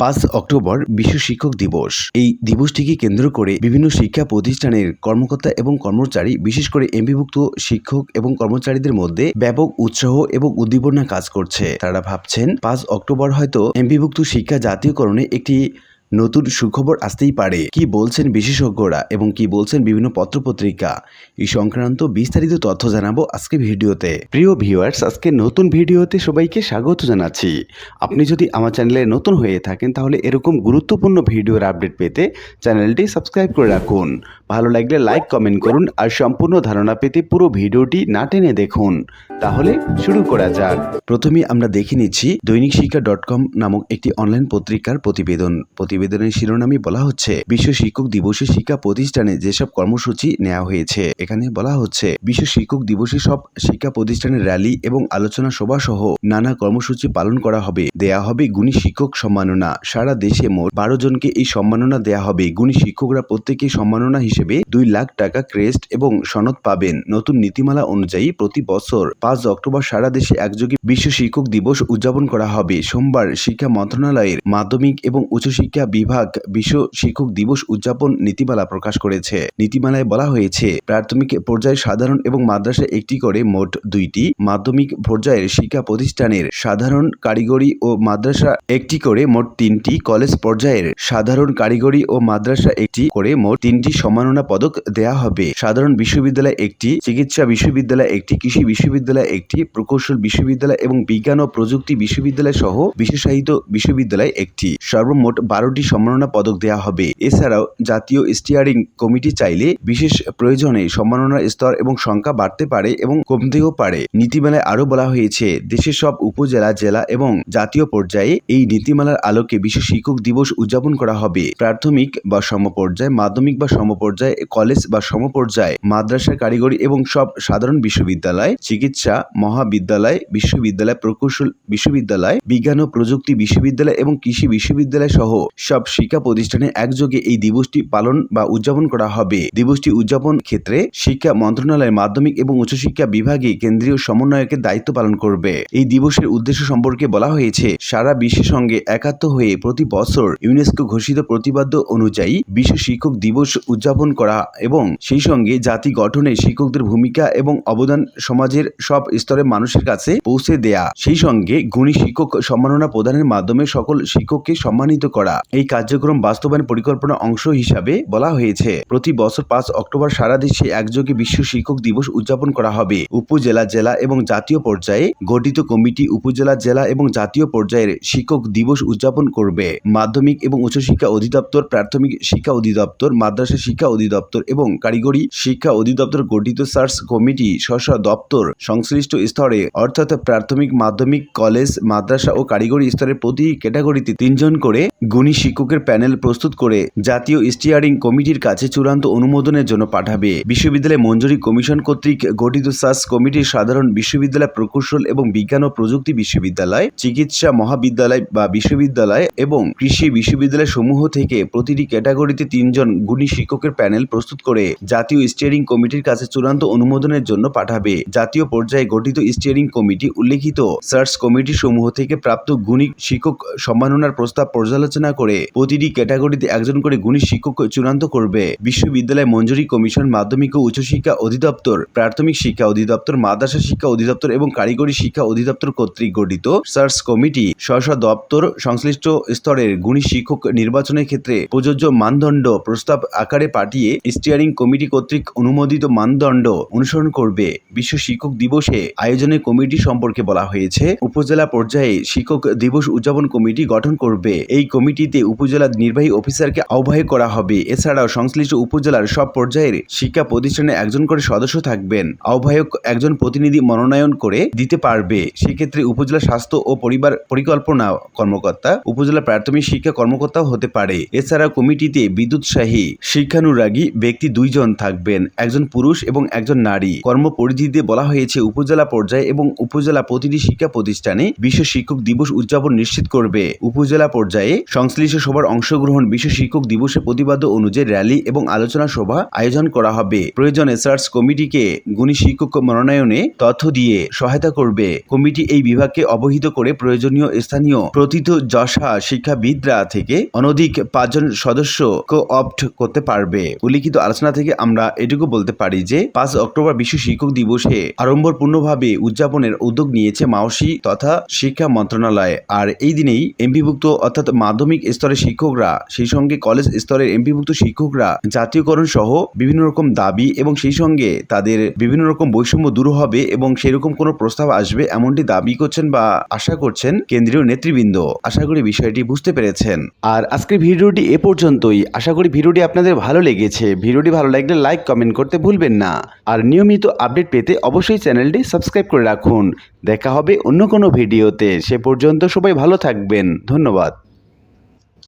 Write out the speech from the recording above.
পাঁচ অক্টোবর বিশ্ব শিক্ষক দিবস। এই দিবসটিকে কেন্দ্র করে বিভিন্ন শিক্ষা প্রতিষ্ঠানের কর্মকর্তা এবং কর্মচারী, বিশেষ করে এমপিভুক্ত শিক্ষক এবং কর্মচারীদের মধ্যে ব্যাপক উৎসাহ এবং উদ্দীপনা কাজ করছে। তারা ভাবছেন, পাঁচ অক্টোবর হয়তো এমপিভুক্ত শিক্ষা জাতীয়করণে একটি নতুন সুখবর আসতেই পারে। কি বলছেন বিশেষজ্ঞরা এবং কি বলছেন বিভিন্ন পত্রপত্রিকা? এই সংক্রান্ত বিস্তারিত তথ্য জানাব আজকে ভিডিওতে। প্রিয় ভিউয়ার্স, আজকে নতুন ভিডিওতে সবাইকে স্বাগত জানাচ্ছি। আপনি যদি আমার চ্যানেলে নতুন হয়ে থাকেন, তাহলে এরকম গুরুত্বপূর্ণ ভিডিওর আপডেট পেতে চ্যানেলটি সাবস্ক্রাইব করে রাখুন। ভালো লাগলে লাইক, কমেন্ট করুন আর সম্পূর্ণ ধারণা পেতে পুরো ভিডিওটি না টেনে দেখুন। তাহলে শুরু করা যাক। প্রথমে আমরা দেখে নিচ্ছি দৈনিক শিক্ষা ডট কম নামক একটি অনলাইন পত্রিকার প্রতিবেদন। প্রতিবেদনের শিরোনামে বলা হচ্ছে, বিশ্ব শিক্ষক দিবসে শিক্ষা প্রতিষ্ঠানে যেসব কর্মসূচি নেওয়া হয়েছে, এখানে বলা হচ্ছে, বিশ্ব শিক্ষক দিবসে সব শিক্ষা প্রতিষ্ঠানের র্যালি এবং আলোচনা সভা সহ নানা কর্মসূচি পালন করা হবে। দেয়া হবে গুণী শিক্ষক সম্মাননা। সারা দেশে মোট বারো জনকে এই সম্মাননা দেয়া হবে। গুণী শিক্ষকরা প্রত্যেকে সম্মাননা হিসেবে দুই লাখ টাকা ক্রেস্ট এবং সনদ পাবেন। নতুন নীতিমালা অনুযায়ী প্রতি বছর পাঁচ অক্টোবর সারা দেশে একযোগে বিশ্ব শিক্ষক দিবস উদযাপন করা হবে। সোমবার শিক্ষা মন্ত্রণালয়ের মাধ্যমিক এবং উচ্চশিক্ষা বিভাগ বিশ্ব শিক্ষক দিবস উদযাপন নীতিমালা প্রকাশ করেছে। নীতিমালায় বলা হয়েছে, প্রাথমিক পর্যায়ে সাধারণ এবং মাদ্রাসা একটি করে মোট দুইটি মাধ্যমিক পর্যায়ের শিক্ষা প্রতিষ্ঠানের সাধারণ কারিগরি ও মাদ্রাসা একটি করে মোট তিনটি কলেজ পর্যায়ের সাধারণ কারিগরি ও মাদ্রাসা একটি করে মোট তিনটি সম্মাননা পদক দেয়া হবে। সাধারণ বিশ্ববিদ্যালয় একটি, চিকিৎসা বিশ্ববিদ্যালয় একটি, কৃষি বিশ্ববিদ্যালয় একটি, প্রকৌশল বিশ্ববিদ্যালয় এবং বিজ্ঞান ও প্রযুক্তি বিশ্ববিদ্যালয় সহ বিশেষায়িত বিশ্ববিদ্যালয় একটি। সর্বমোট বারোটি সম্মাননা পদক দেওয়া হবে। এছাড়াও জাতীয় স্টিয়ারিং কমিটি চাইলে বিশেষ প্রয়োজনে সম্মাননার স্তর এবং সংখ্যা বাড়তে পারে এবং কমতেও পারে। নীতিমালায় আরও বলা হয়েছে, দেশের সব উপজেলা, জেলা এবং জাতীয় পর্যায়ে এই নীতিমালার আলোকে বিশ্ব শিক্ষক দিবস উদযাপন করা হবে। প্রাথমিক বা সমপর্যায়, মাধ্যমিক বা সমপর্যায়, কলেজ বা সমপর্যায় মাদ্রাসা কারিগরি এবং সব সাধারণ বিশ্ববিদ্যালয়, চিকিৎসা, মহাবিদ্যালয়, বিশ্ববিদ্যালয় প্রকৌশল বিশ্ববিদ্যালয়, বিজ্ঞান ও প্রযুক্তি বিশ্ববিদ্যালয় এবং কৃষি বিশ্ববিদ্যালয় সহ সব শিক্ষা প্রতিষ্ঠানে একযোগে এই দিবসটি পালন বা উদযাপন করা হবে। দিবসটি উদযাপন ক্ষেত্রে শিক্ষা মন্ত্রণালয় মাধ্যমিক এবং উচ্চশিক্ষা বিভাগে কেন্দ্রীয় সমন্বয়কের দায়িত্ব পালন করবে। এই দিবসের উদ্দেশ্য সম্পর্কে বলা হয়েছে, সারা বিশ্বের সঙ্গে একাত্ম হয়ে প্রতি বছর ইউনেস্কো ঘোষিত প্রতিবাদ্য অনুযায়ী বিশ্ব শিক্ষক দিবস উদযাপন করা এবং সেই সঙ্গে জাতি গঠনে শিক্ষকদের ভূমিকা এবং অবদান সমাজের সব স্তরের মানুষের কাছে পৌঁছে দেয়া। সেই সঙ্গে গুণী শিক্ষক সম্মাননা প্রদানের মাধ্যমে সকল শিক্ষককে সম্মানিত করা। এই কার্যক্রম বাস্তবায়ন পরিকল্পনা অংশ হিসাবে বলা হয়েছে। প্রতি বছর পাঁচ অক্টোবর সারা দেশে একযোগে বিশ্ব শিক্ষক দিবস উদযাপন করা হবে। উপজেলা, জেলা এবং জাতীয় পর্যায়ে গঠিত কমিটি উপজেলা, জেলা এবং জাতীয় পর্যায়ের শিক্ষক দিবস উদযাপন করবে। মাধ্যমিক এবং উচ্চশিক্ষা অধিদপ্তর, প্রাথমিক শিক্ষা অধিদপ্তর, মাদ্রাসা শিক্ষা অধিদপ্তর এবং কারিগরি শিক্ষা অধিদপ্তর গঠিত সার্চ কমিটি স্ব দপ্তর, সংশ্লিষ্ট স্তরে, অর্থাৎ প্রাথমিক, মাধ্যমিক, কলেজ, মাদ্রাসা ও কারিগরি স্তরের প্রতি ক্যাটাগরিতে তিনজন করে গুণী শিক্ষকের প্যানেল প্রস্তুত করে জাতীয় স্টিয়ারিং কমিটির কাছে চূড়ান্ত অনুমোদনের জন্য পাঠাবে। বিশ্ববিদ্যালয় মঞ্জুরি কমিশন কর্তৃক গঠিত সার্চ কমিটির সাধারণ বিশ্ববিদ্যালয় প্রকৌশল এবং বিজ্ঞান ও প্রযুক্তি বিশ্ববিদ্যালয়, চিকিৎসা মহাবিদ্যালয় বা বিশ্ববিদ্যালয় এবং কৃষি বিশ্ববিদ্যালয় সমূহ থেকে প্রতিটি ক্যাটাগরিতে তিনজন গুণী শিক্ষকের প্যানেল প্রস্তুত করে জাতীয় স্টিয়ারিং কমিটির কাছে চূড়ান্ত অনুমোদনের জন্য পাঠাবে। জাতীয় পর্যায়ে গঠিত স্টিয়ারিং কমিটি উল্লেখিত। সার্চ কমিটি সমূহ থেকে প্রাপ্ত গুণী শিক্ষক সম্মাননার প্রস্তাব পর্যালোচনা করে প্রতিটি ক্যাটাগরিতে একজন করে গুণী শিক্ষক চূড়ান্ত করবে। বিশ্ববিদ্যালয় মঞ্জুরি কমিশন মাধ্যমিক ও উচ্চশিক্ষা অধিদপ্তর, প্রাথমিক শিক্ষা অধিদপ্তর, মাদ্রাসা শিক্ষা অধিদপ্তর এবং কারিগরি শিক্ষা অধিদপ্তর কর্তৃক গঠিত। সার্চ কমিটি স্ব দপ্তর, সংশ্লিষ্ট স্তরের গুণী শিক্ষক নির্বাচনের ক্ষেত্রে প্রযোজ্য মানদণ্ড প্রস্তাব আকারে পাঠিয়ে স্টিয়ারিং কমিটি কর্তৃক অনুমোদিত মানদণ্ড অনুসরণ করবে। বিশ্ব শিক্ষক দিবসে আয়োজনের কমিটি সম্পর্কে বলা হয়েছে, উপজেলা পর্যায়ে শিক্ষক দিবস উদযাপন কমিটি গঠন করবে। এই কমিটিতে উপজেলা নির্বাহী অফিসারকে আহ্বায়ক করা হবে। এছাড়াও সংশ্লিষ্ট উপজেলার সব পর্যায়ের শিক্ষা প্রতিষ্ঠানে একজন করে সদস্য থাকবেন। আহ্বায়ক একজন প্রতিনিধি মনোনয়ন করে দিতে পারবে। সেক্ষেত্রে উপজেলা স্বাস্থ্য ও পরিবার পরিকল্পনা কর্মকর্তা, উপজেলা প্রাথমিক শিক্ষা কর্মকর্তাও হতে পারে। এছাড়া কমিটিতে বিদ্যুৎসাহী, শিক্ষানুরাগী ব্যক্তি দুইজন থাকবেন। একজন পুরুষ এবং একজন নারী। কর্মপরিধিতে বলা হয়েছে, উপজেলা পর্যায়ে এবং উপজেলা প্রতিটি শিক্ষা প্রতিষ্ঠানে বিশ্ব শিক্ষক দিবস উদযাপন নিশ্চিত করবে। উপজেলা পর্যায়ে সংশ্লিষ্ট বিশ্ব সভার অংশগ্রহণ বিশ্ব শিক্ষক দিবসের প্রতিবাদ অনুযায়ী র্যালি এবং আলোচনা সভা আয়োজন করা হবে। প্রয়োজনে সার্চ কমিটিকে গুণী শিক্ষক মনোনয়নে তথ্য দিয়ে সহায়তা করবে। কমিটি এই বিভাগকে অবহিত করে প্রয়োজনীয় স্থানীয় প্রথিত যশা শিক্ষাবিদরা থেকে অনধিক পাঁচজন সদস্য অপ্ট করতে পারবে। উল্লিখিত আলোচনা থেকে আমরা এটুকু বলতে পারি যে, পাঁচ অক্টোবর বিশ্ব শিক্ষক দিবসে আড়ম্বরপূর্ণভাবে উদযাপনের উদ্যোগ নিয়েছে মাওসি তথা শিক্ষা মন্ত্রণালয়। আর এই দিনেই এমপিভুক্ত অর্থাৎ মাধ্যমিক স্তরের শিক্ষকরা, সেই সঙ্গে কলেজ স্তরের এমপিভুক্ত শিক্ষকরা, জাতীয়করণ সহ বিভিন্ন রকম দাবি এবং সেই সঙ্গে তাদের বিভিন্ন রকম বৈষম্য দূর হবে এবং সেরকম কোনো প্রস্তাব আসবে এমনটি দাবি করছেন বা আশা করছেন কেন্দ্রীয় নেতৃবৃন্দ। আশা করি বিষয়টি বুঝতে পেরেছেন। আর আজকের ভিডিওটি এ পর্যন্তই। আশা করি ভিডিওটি আপনাদের ভালো লেগেছে। ভিডিওটি ভালো লাগলে লাইক, কমেন্ট করতে ভুলবেন না। আর নিয়মিত আপডেট পেতে অবশ্যই চ্যানেলটি সাবস্ক্রাইব করে রাখুন। দেখা হবে অন্য কোনো ভিডিওতে। সে পর্যন্ত সবাই ভালো থাকবেন। ধন্যবাদ।